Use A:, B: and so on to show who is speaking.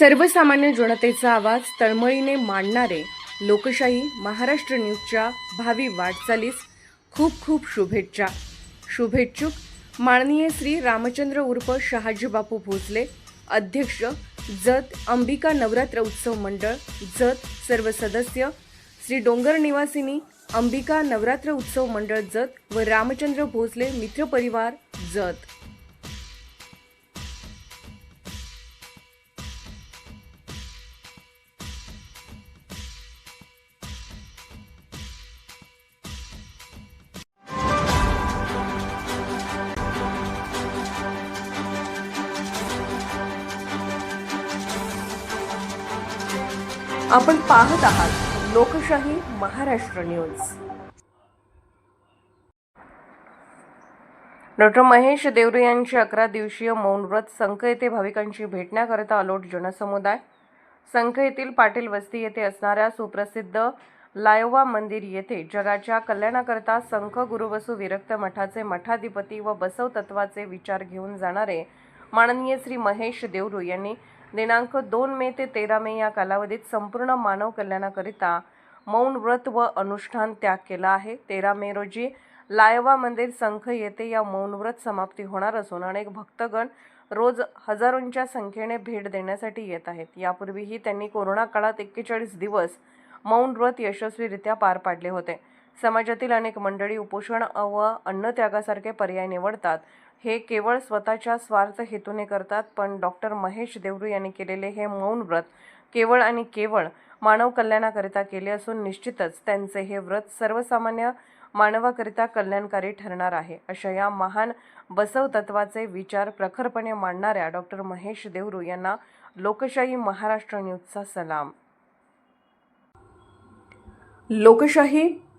A: सर्वसामान्य जनतेचा आवाज तळमळीने मांडणारे लोकशाही महाराष्ट्र न्यूजच्या भावी वाटचालीस खूप खूप शुभेच्छा. शुभेच्छुक माननीय श्री रामचंद्र उर्फ शहाजी बापू भोसले अध्यक्ष जत अंबिका नवरात्र उत्सव मंडळ जत सर्व सदस्य श्री डोंगर निवासिनी अंबिका नवरात्र उत्सव मंडळ जत व रामचंद्र भोसले मित्रपरिवार जत. आपण पाहत आहात लोकशाही महाराष्ट्र न्यूज. डॉक्टर महेश देवरे यांचे अकरा दिवसीय मौनव्रत संख येथे भाविकांशी भेटण्याकरिता अलोट जनसमुदाय. संख येथील पाटील वस्ती येथे असणाऱ्या सुप्रसिद्ध लायोवा मंदिर येथे जगाच्या कल्याणाकरता संख गुरुवसू विरक्त मठाचे मठाधिपती व बसव तत्वाचे विचार घेऊन जाणारे माननीय श्री महेश देवरू यांनी दिनांक दोन मे ते तेरा मे या कालावधीत संपूर्ण मानव कल्याणाकरिता मौन व्रत व अनुष्ठान त्याग केला आहे. तेरा मे रोजी लायवा मंदिर संख येथे या मौनव्रत समाप्ती होणार असून अनेक भक्तगण रोज हजारोंच्या संख्येने भेट देण्यासाठी येत आहेत. यापूर्वीही त्यांनी कोरोना काळात एक्केचाळीस दिवस मौन व्रत यशस्वीरित्या पार पाडले होते. समाजातील अनेक मंडळी उपोषण व अन्नत्यागासारखे पर्याय निवडतात. हे केवळ स्वतःच्या स्वार्थ हेतूने करतात पण डॉक्टर महेश देवरू यांनी केलेले हे मौन व्रत केवळ आणि केवळ मानव कल्याणाकरिता केले असून निश्चितच त्यांचे हे व्रत सर्वसामान्य मानवाकरिता कल्याणकारी ठरणार आहे अशा या महान बसव तत्वाचे विचार प्रखरपणे मांडणाऱ्या डॉक्टर महेश देवरू यांना लोकशाही महाराष्ट्र न्यूजचा सलाम. लोकशाही